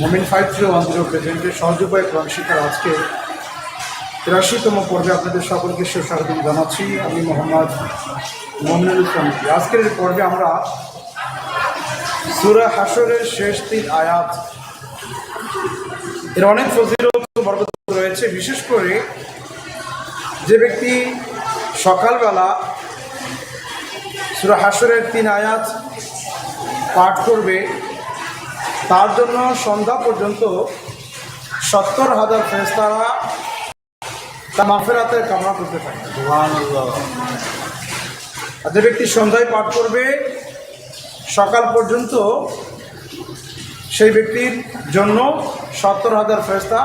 Momin five zero one zero প্রেজেন্টের সহজ উপায় কোরআন শিক্ষার আজকে তিরাশিতম পর্বে আপনাদের সকলকে সুস্বাগত জানাচ্ছি। আমি মোহাম্মদ মোমিনুল ইসলাম। আজকের পর্বে আমরা সুরা হাসরের শেষ তিন আয়াত এর অনেক ফজিলত রয়েছে। বিশেষ করে যে ব্যক্তি সকালবেলা সুরা হাসরের তিন আয়াত পাঠ করবে তার জন্য সন্ধ্যা পর্যন্ত সত্তর হাজার ফেরেস্তারা তার মাফেরাতের কামনা করতে থাকে। আর যে ব্যক্তি সন্ধ্যায় পাঠ করবে সকাল পর্যন্ত সেই ব্যক্তির জন্য সত্তর হাজার ফেরেস্তা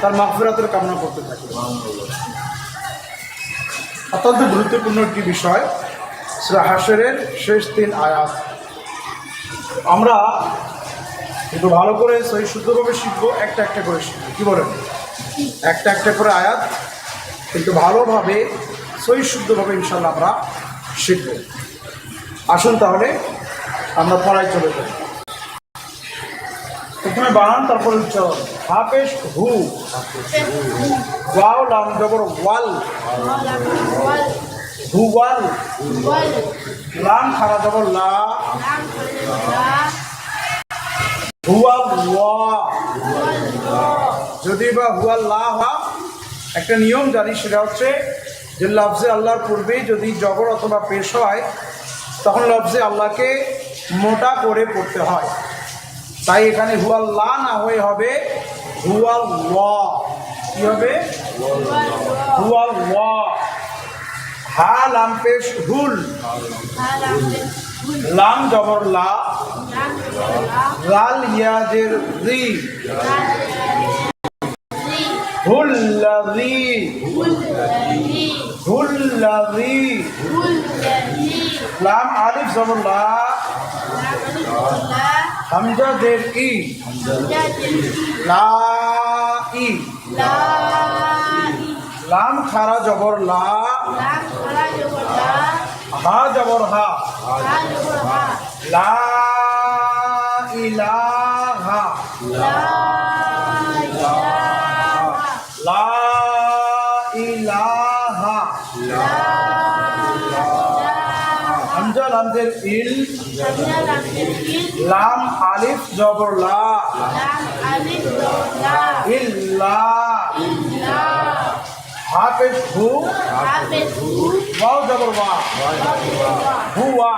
তার মাফেরাতের কামনা করতে থাকে। অত্যন্ত গুরুত্বপূর্ণ একটি বিষয় সুরা হাসরের শেষ তিন আয়াত। আমরা একটু ভালো করে সহি শুদ্ধভাবে শিখব একটা একটা করে শিখব। কী বলেন? একটা একটা করে আয়াত কিন্তু ভালোভাবে সহি শুদ্ধভাবে ইনশাল্লাহ আমরা শিখব। আসুন তাহলে আমরা পড়ায় চলে যাই। প্রথমে বানান তারপরে উচ্চারণ। হাফেশ হু। ওয়াও লাম জবর ওয়াল। হু ওয়াল। লাম খারা জবর লা। যদি বা হুয়া লা হা একটা নিয়ম জানি সেটা হচ্ছে যে লফজে আল্লাহর পূর্বেই যদি জবর অথবা পেশ হয় তখন লফজে আল্লাহকে মোটা করে পড়তে হয়। তাই এখানে হুয়া লা না হয়ে হবে হুয়া ওয়া। কি হবে? হুয়া ওয়া। হা লাম পেশ হুল। লাম জবর লা। লাল ইয়াজের রি। হুল্লাযী হুল্লাযী লাম আলিফ জবরলা হামজা জের ই। লা ই। লাম খারা জবর লা। হা জবর হা। লা ইলাহা। লা ইলাহা। হামজা লামদের ইল। লাম আলিফ জবর লা। ইল্লা। হাফেজ হু। ওয়াও জবর ওয়া। হুয়া।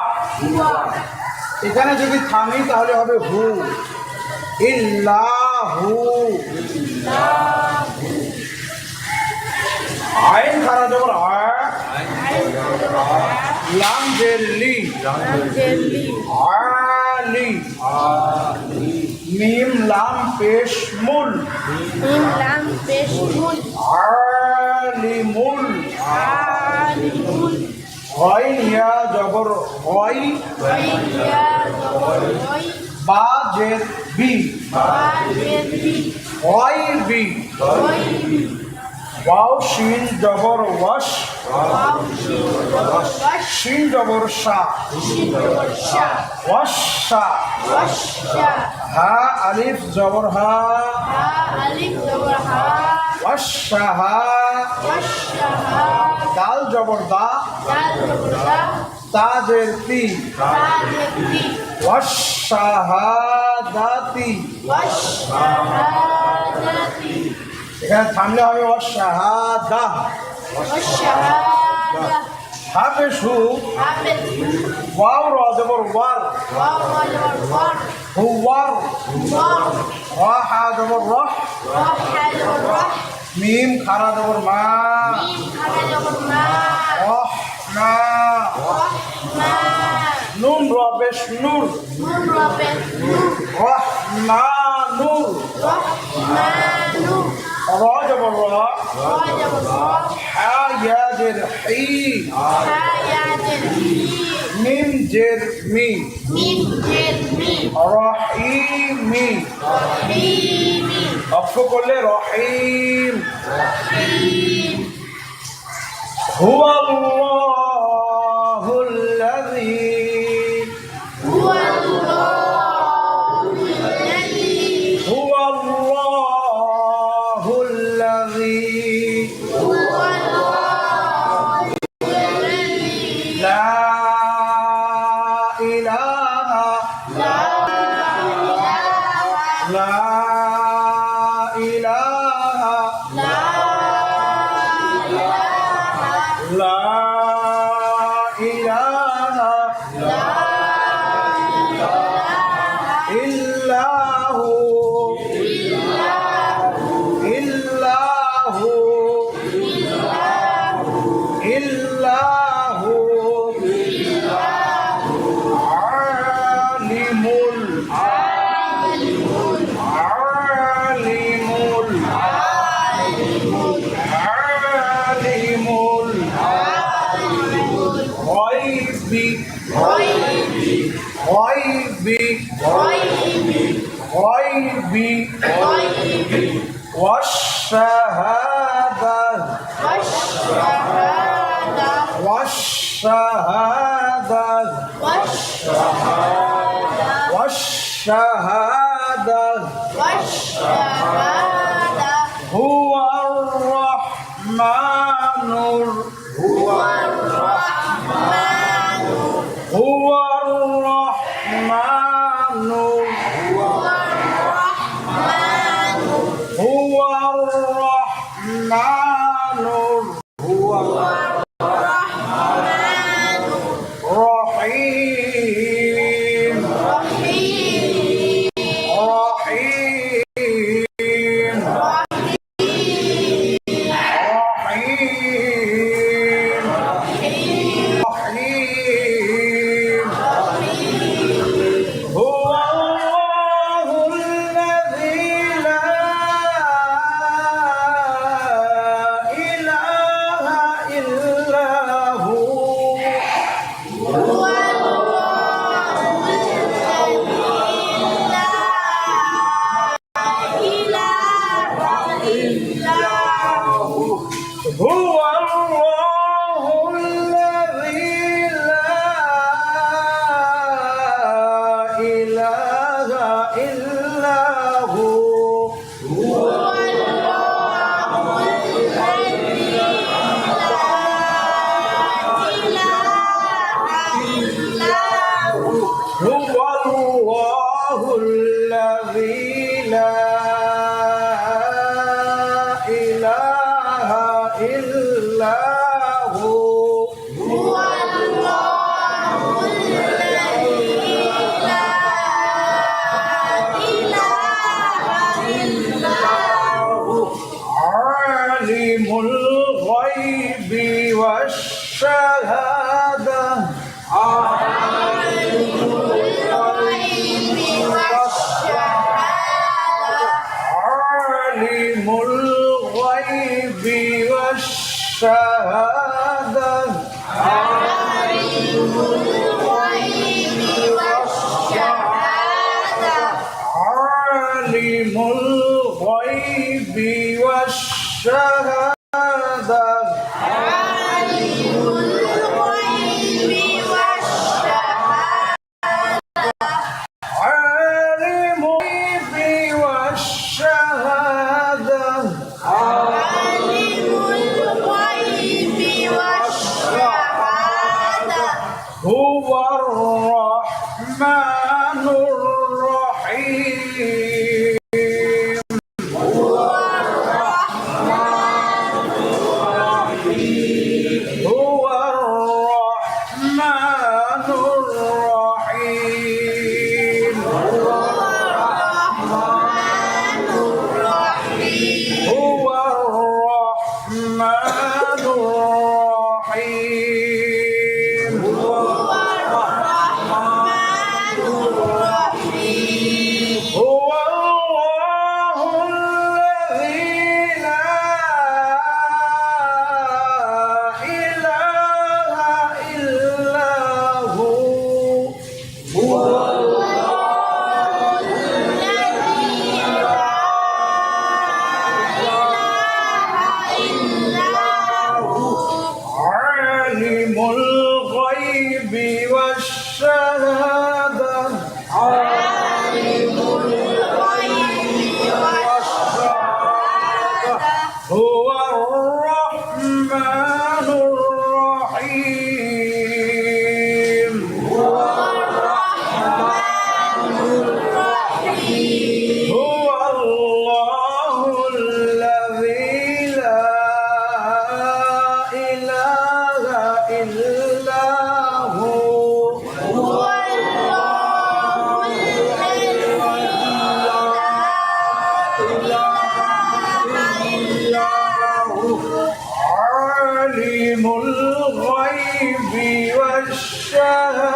এখানে যদি থামি তাহলে হবে হু। ইল্লাহু। আইন খারা জবর লাম জের লি আলি। মিম লাম পেশ মুল। আলিমুল। হয় ইয়া জবর হয় বা জের বি। হয় বি। ওয়াও শিন জবর ওয়াশ। শিন জবর শা। ওয়াশ শা। হা আলিফ জবর হা। ওয়াশ হা। দাল জবর দা তাজের তি ওয়াশ শাহাদাতি এখানে থামলে হবে ওয়াশ শাহাদা হাফেজ হু ওয়াও র জবর ওয়ার। Who were. রা হা জবর রহ মিম খারা জবর মা। না নুন রবেশ নূর রহ না নূর র জবর র হা। ইয়া জের হি। মিম জের মি। রহিমি অক্ষ করলে রহিম هو la wash up. عالم الغيب والشهادة my الغيب والشهادة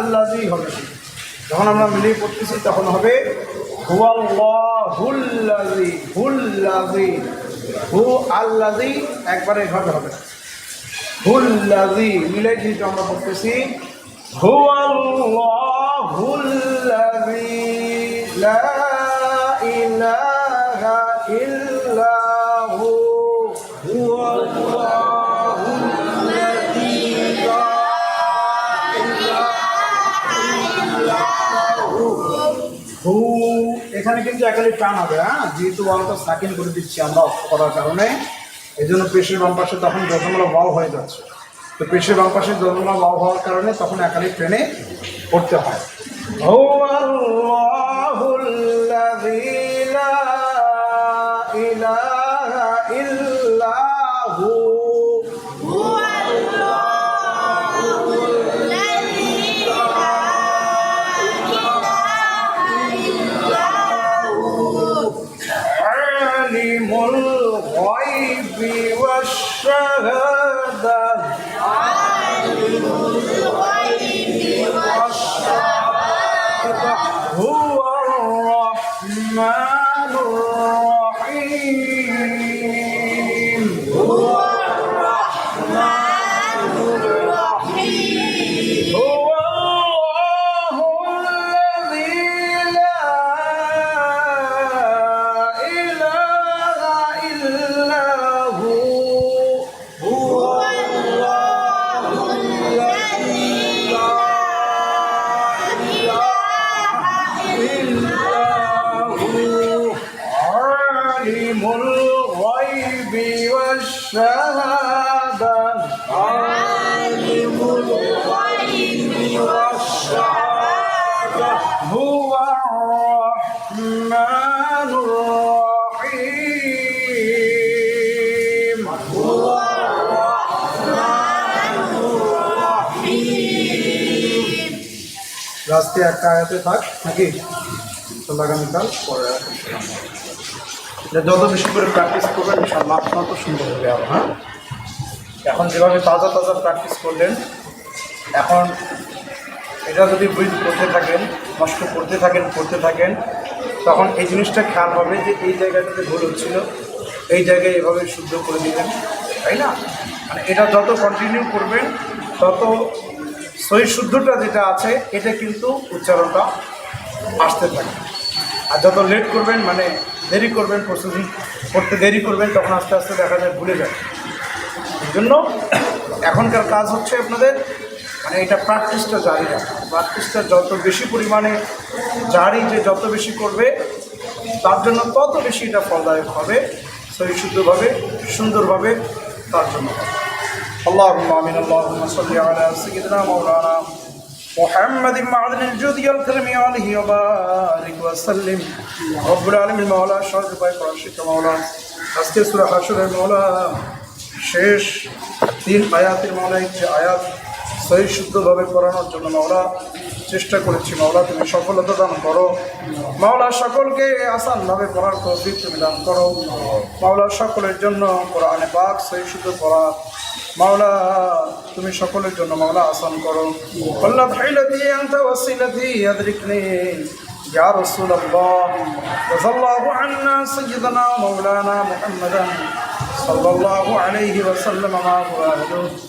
আল্লাযী হবে। যখন আমরা মিলিয়ে পড়তেছি, তখন হবে একবারে এভাবে হবে। হুল্লাজি মিলে যেহেতু আমরা পড়তেছি, হুয়াল্লাহুল্লাযী, লা এখানে কিন্তু একালি টান হবে হ্যাঁ? যেহেতু ওয়ালটা সাকিন করে দিচ্ছি আমরা অফ করার কারণে এই জন্য পেশের বাম পাশে তখন দশমলা ওয়াও হয়ে যাচ্ছে। তো পেশের বাম পাশে দশমলা ওয়াও হওয়ার কারণে তখন একালি ট্রেনে পড়তে হয়। ও আল্লাহ! الرحمن الرحيم هو রাস্তায় একটা আয়াতে থাক নাকি তো আগামীকাল পরে রাখেন এটা যত বেশি করে প্র্যাকটিস করবেন ইনশাল্লাহ আপনার তো সুন্দর হবে আরো হ্যাঁ এখন যেভাবে তাজা তাজা প্র্যাকটিস করলেন এখন এটা যদি বই করতে থাকেন নষ্ট করতে থাকেন করতে থাকেন তখন এই জিনিসটা খেয়াল হবে যে এই জায়গাটাতে ভুল হচ্ছিল, এই জায়গায় এভাবে শুদ্ধ করে দিবেন তাই না? মানে এটা যত কন্টিনিউ করবেন, তত সই শুদ্ধটা যেটা আছে, এটা কিন্তু উচ্চারণটা আসতে থাকে আর যত লেট করবেন মানে দেরি করবেন প্রসেসিং করতে দেরি করবেন, তখন আস্তে আস্তে দেখা যায় ভুলে যায় এই জন্য এখনকার কাজ হচ্ছে আপনাদের মানে এটা প্র্যাকটিসটা জারি রাখা প্র্যাকটিসটা যত বেশি পরিমাণে জারি যে যত বেশি করবে তার জন্য তত বেশি এটা ফলদায়ক হবে সহি শুদ্ধভাবে সুন্দরভাবে তার জন্য হবে اللهم امين اللهم صل على سيدنا مولانا محمد معدن الجود الكرم عليه وبارك وسلم رب العالمين مولا شهد باي فرشك مولا আজকে সূরা হাশরের মৌলা শেষ তিন আয়াতের মৌলা একটি আয়াত সহি শুদ্ধভাবে পড়ানোর জন্য মাওলা চেষ্টা করেছি মাওলা তুমি সফলতা দান করো মাওলা সকলকে আসানভাবে পড়ার তৌফিক তুমি দান করো মাওলা সকলের জন্য কোরআনে পাক সহি শুদ্ধ পড়া মাওলা তুমি সকলের জন্য মাওলা আসান করো আল্লাহ ভাইলাতি আনতা ওয়াসিলাতি আদরিকনি يا رسول الله رضى الله عنا سيدنا مولانا محمدا صلى الله عليه وسلم ما هو أهله